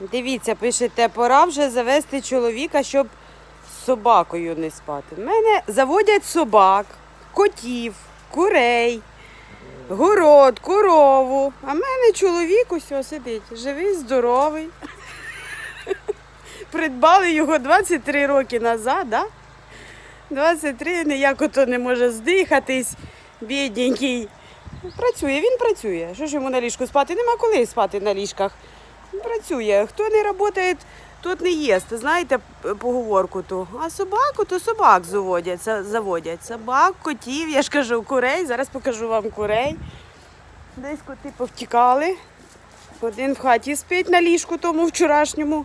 Дивіться, пишете, пора вже завести чоловіка, щоб з собакою не спати. В мене заводять собак, котів, курей, город, корову. А в мене чоловік усьо сидить, живий, здоровий. Придбали його 23 роки назад, да? 23, ніяк ото не може здихатись, бідненький. Працює, він працює. Що ж йому на ліжку спати? Нема коли спати на ліжках. Працює. Хто не працює, тот не їсть. Знаєте поговорку ту. А собаку, то собак заводять. заводять. Собак, котів, я ж кажу, курей. Зараз покажу вам курей. Десь коти повтікали. Один в хаті спить на ліжку тому вчорашньому.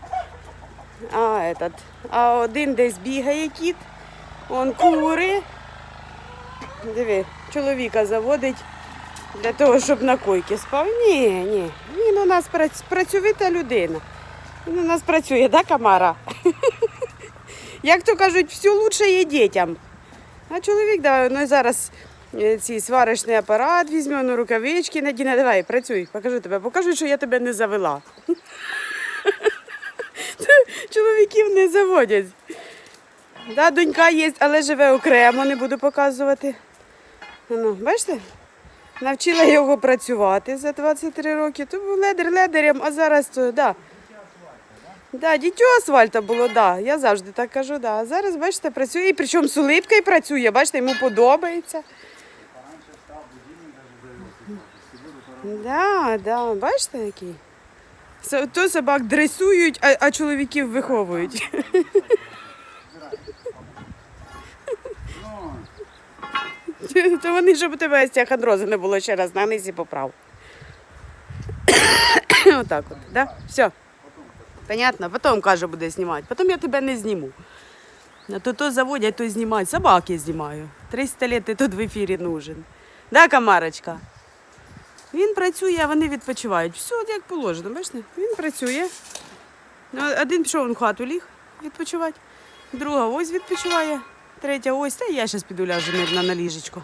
А, этот, а один десь бігає кіт. Он кури. Диви, чоловіка заводить для того, щоб на койці спав. Ні, ні. Нас прац- працьовита людина. Він у нас працює, да, Камара? Як то кажуть, все лучше є дітям. А чоловік, давай, ну зараз е, цей сварочний апарат візьме, ну рукавички надіне. Давай, працюй, покажу тебе, покажу, що я тебе не завела. Чоловіків не заводять. Да, донька є, але живе окремо, не буду показувати. Ну, бачите? Навчила його працювати за 23 роки. То був ледер ледерем, а зараз то, да. Да, дітю асфальта було, да. Я завжди так кажу, да. А зараз, бачите, працює, і причому з улипкою працює, бачите, йому подобається. Да, да, бачите, який? То собак дресують, а, а чоловіків виховують. То вони, щоб у тебе остеохондрози не було ще раз, на низі поправ. Отак от, да? Все. Понятно? Потім, каже, буде знімати. Потім я тебе не зніму. А то то заводять, то знімають. Собаки знімаю. 300 лет ти тут в ефірі нужен. Да, Камарочка? Він працює, а вони відпочивають. Все як положено, бачите? Він працює. Ну, Один пішов в хату ліг відпочивати, друга ось відпочиває, третя ось, та я зараз піду ляжу на ліжечко.